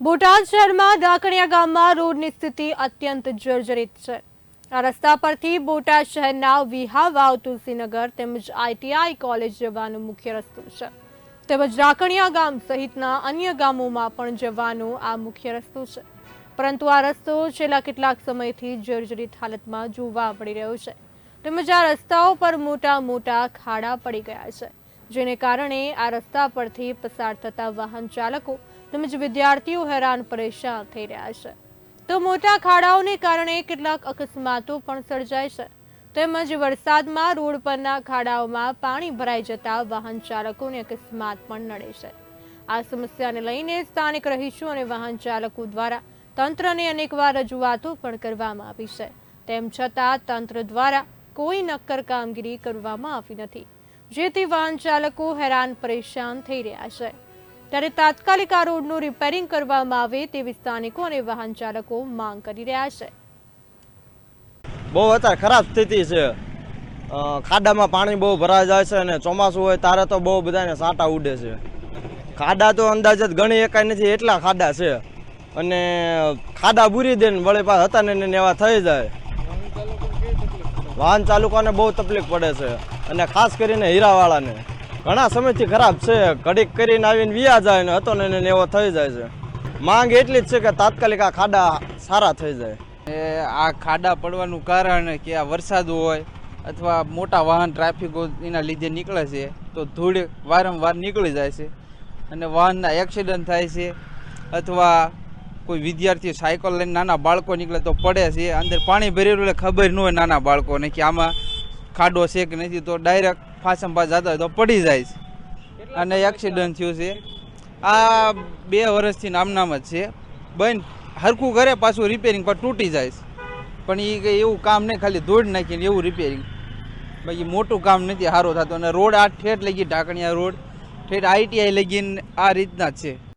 બોટાદ શહેરમાં ડાકણિયા ગામમાં રોડની સ્થિતિ અત્યંત જર્જરિત છે. આ રસ્તા પરથી બોટાદ શહેરના વિહા વાવ તુલસીનગર તેમજ આઈટીઆઈ કોલેજ જવાનો મુખ્ય રસ્તો છે. તેમજ ડાકણિયા ગામ સહિતના અન્ય ગામોમાં પણ જવાનો આ મુખ્ય રસ્તો છે. પરંતુ આ રસ્તો છેલ્લા કેટલાક સમયથી જર્જરિત હાલતમાં જોવા મળી રહ્યો છે. તેમજ આ રસ્તાઓ પર મોટા મોટા ખાડા પડી ગયા છે, જેને કારણે આ રસ્તા પરથી પસાર થતા વાહન ચાલકો તેમજ વિદ્યાર્થીઓ હેરાન પરેશાન થઈ રહ્યા છે. તો મોટા ખાડાઓને કારણે કેટલાક અકસ્માતો પણ સર્જાય છે. તેમજ વરસાદમાં રોડ પરના ખાડાઓમાં પાણી ભરાઈ જતા વાહન ચાલકોને અકસ્માત પણ નડે છે. આ સમસ્યાને લઈને સ્થાનિક રહીશો અને વાહન ચાલકો દ્વારા તંત્રને અનેકવાર રજૂઆતો પણ કરવામાં આવી છે. તેમ છતાં તંત્ર દ્વારા કોઈ નક્કર કામગીરી કરવામાં આવી નથી. જેથી વાહન ચાલકો હેરાન પરેશાન થઈ રહ્યા છે. ત્યારે તાત્કાલિક આ રોડનું રિપેરિંગ કરવામાં આવે તેવી સ્થાનિકો અને વાહન ચાલકો માંગ કરી રહ્યા છે. બહુ અત્યારે ખરાબ સ્થિતિ છે. ખાડામાં પાણી બહુ ભરાઈ જાય છે અને ચોમાસું હોય ત્યારે તો બહુ બધાને સાટા ઉડે છે. ખાડા તો અંદાજે ગણી એકાય નથી, એટલા ખાડા છે. અને ખાડા બુરી દે ને વળી પાછા હતા ને એવા થઈ જાય. વાહન ચાલકોને બહુ તકલીફ પડે છે. અને ખાસ કરીને હીરાવાળાને. ઘણા સમયથી ખરાબ છે. ઘડીક કરીને આવીને વ્યા જાય ને હતો ને એવો થઈ જાય છે. માંગ એટલી જ છે કે તાત્કાલિક આ ખાડા સારા થઈ જાય. એ આ ખાડા પડવાનું કારણ કે આ વરસાદ હોય અથવા મોટા વાહન ટ્રાફિકો એના લીધે નીકળે છે, તો ધૂળ વારંવાર નીકળી જાય છે અને વાહનના એક્સિડન્ટ થાય છે અથવા કોઈ વિદ્યાર્થી સાયકલ લઈને નાના બાળકો નીકળે તો પડે છે. અંદર પાણી ભરેલું એટલે ખબર ન હોય નાના બાળકોને કે આમાં ખાડો છે કે નથી. તો ડાયરેક્ટ ફાસમ પાસ જતા હોય તો પડી જાય છે. અને એક્સિડન્ટ થયું? છે. આ બે વર્ષથી નામનામ જ છે. બન હરખું કરે પાછું રિપેરિંગ પર તૂટી જાય છે. પણ એ કંઈ એવું કામ નહીં ખાલી ધોડ નાખીને એવું રિપેરિંગ બાકી મોટું કામ નથી સારું થતું. અને રોડ આ ઠેઠ લગી ઢાકણિયા રોડ. ઠેઠ આઈટીઆઈ લગીને આ રીતના જ છે.